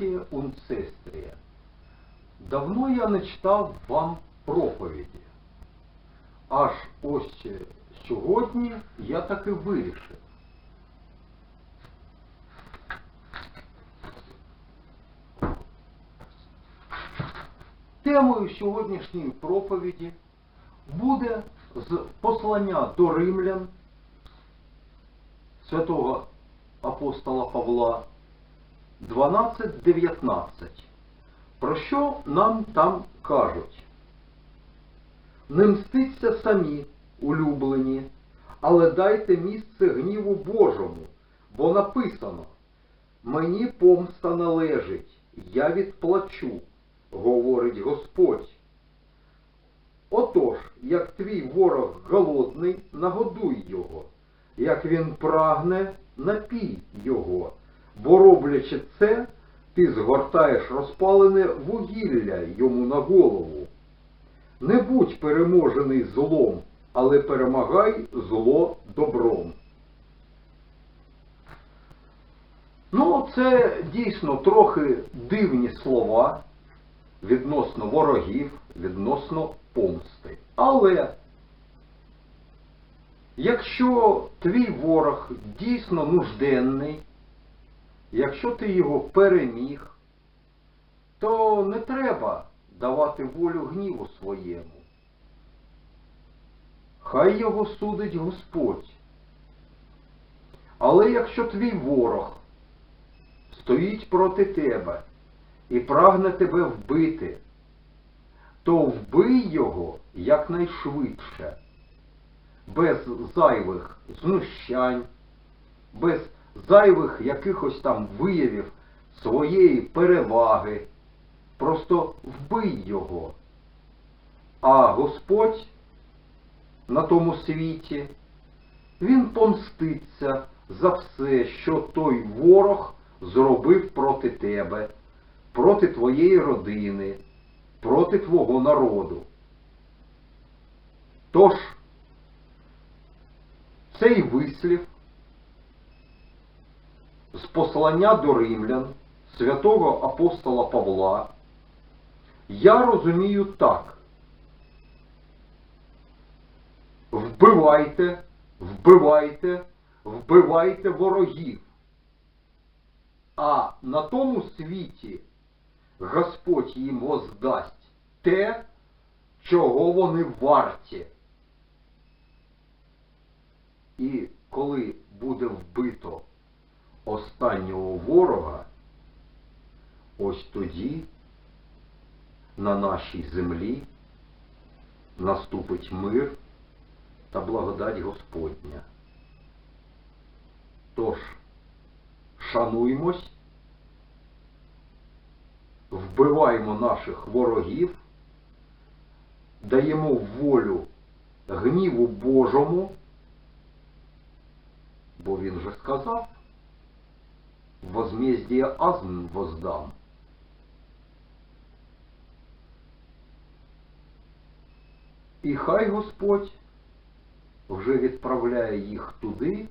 братія und давно я не читав вам проповіді. Аж ось сьогодні я таки вирішив. Темою сьогоднішньої проповіді буде з послання до римлян святого апостола Павла 12.19. Про що нам там кажуть? Не мститься самі, улюблені, але дайте місце гніву Божому, бо написано Мені помста належить, я відплачу, говорить Господь. Отож, як твій ворог голодний, нагодуй його, як він прагне, напій його, бо роблячи це, ти згортаєш розпалене вугілля йому на голову. Не будь переможений злом, але перемагай зло добром. Ну, це дійсно трохи дивні слова відносно ворогів, відносно помсти. Але якщо твій ворог дійсно нужденний, якщо ти його переміг, то не треба давати волю гніву своєму. Хай його судить Господь. Але якщо твій ворог стоїть проти тебе і прагне тебе вбити, то вбий його якнайшвидше, без зайвих знущань, без зайвих якихось там виявів своєї переваги. Просто вбий його. А Господь на тому світі, Він помститься за все, що той ворог зробив проти тебе, проти твоєї родини, проти твого народу. Тож, цей вислів з послання до римлян святого апостола Павла я розумію так. Вбивайте, вбивайте, вбивайте ворогів. А на тому світі Господь їм воздасть те, чого вони варті. І тоді на нашій землі наступить мир та благодать Господня. Тож, шануймось, вбиваємо наших ворогів, даємо волю гніву Божому, бо він же сказав, возмездие азм воздам. І хай Господь вже відправляє їх туди,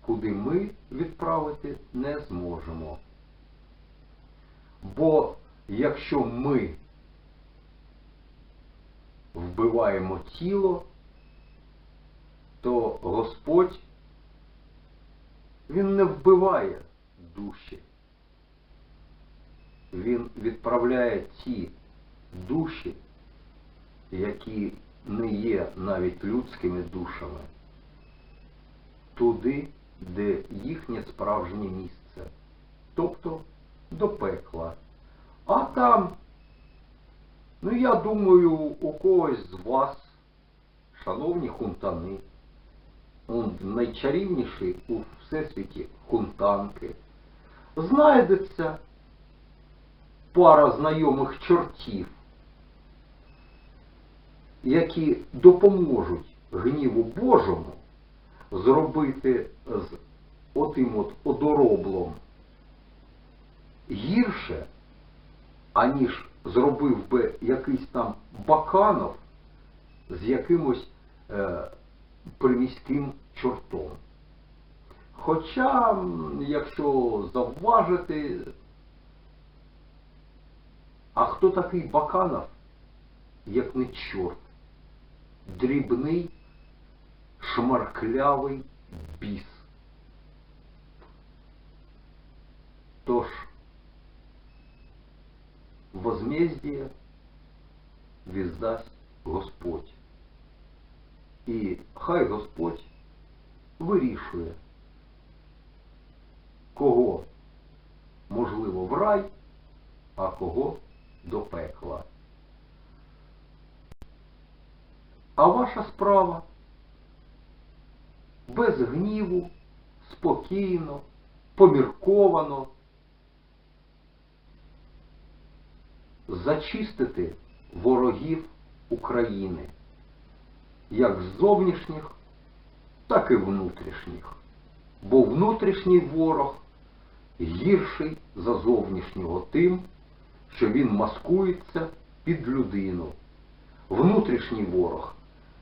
куди ми відправити не зможемо. Бо якщо ми вбиваємо тіло, то Господь Він не вбиває душі. Він відправляє ті душі, які не є навіть людськими душами, туди, де їхнє справжнє місце, тобто до пекла. А там, ну я думаю, у когось з вас, шановні хунтани, он найчарівніші у всесвіті хунтанки, знайдеться пара знайомих чортів, які допоможуть гніву Божому зробити з отим от одороблом гірше, аніж зробив би якийсь там Баканов з якимось е, приміським чортом. Хоча, якщо завважити, А хто такий Баканов, як не чорт? Дрібний, шмарклявий біс. Тож, возмездие віддасть Господь. І хай Господь вирішує, кого можливо в рай, а кого до пекла. А ваша справа без гніву, спокійно, помірковано зачистити ворогів України, як зовнішніх, так і внутрішніх. Бо внутрішній ворог гірший за зовнішнього тим, що він маскується під людину. Внутрішній ворог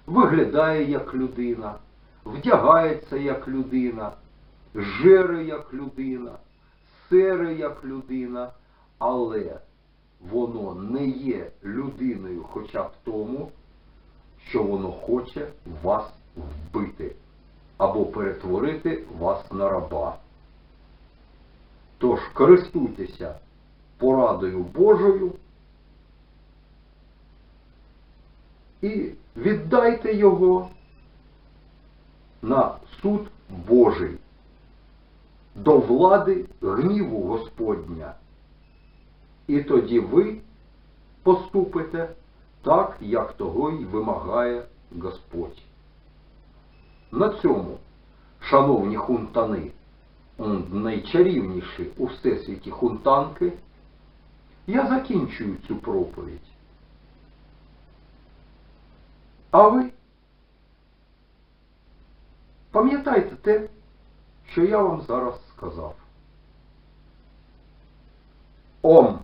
виглядає як людина, вдягається як людина, жере як людина, сере як людина, але воно не є людиною хоча б тому, що воно хоче вас вбити або перетворити вас на раба. Тож користуйтеся порадою Божою і віддайте його на суд Божий до влади гніву Господня. І тоді ви поступите так, як того й вимагає Господь. На цьому, шановні хунтани, найчарівніші у всесвіті хунтанки, я закінчую цю проповідь. А ви пам'ятайте те, що я вам зараз сказав. Ом.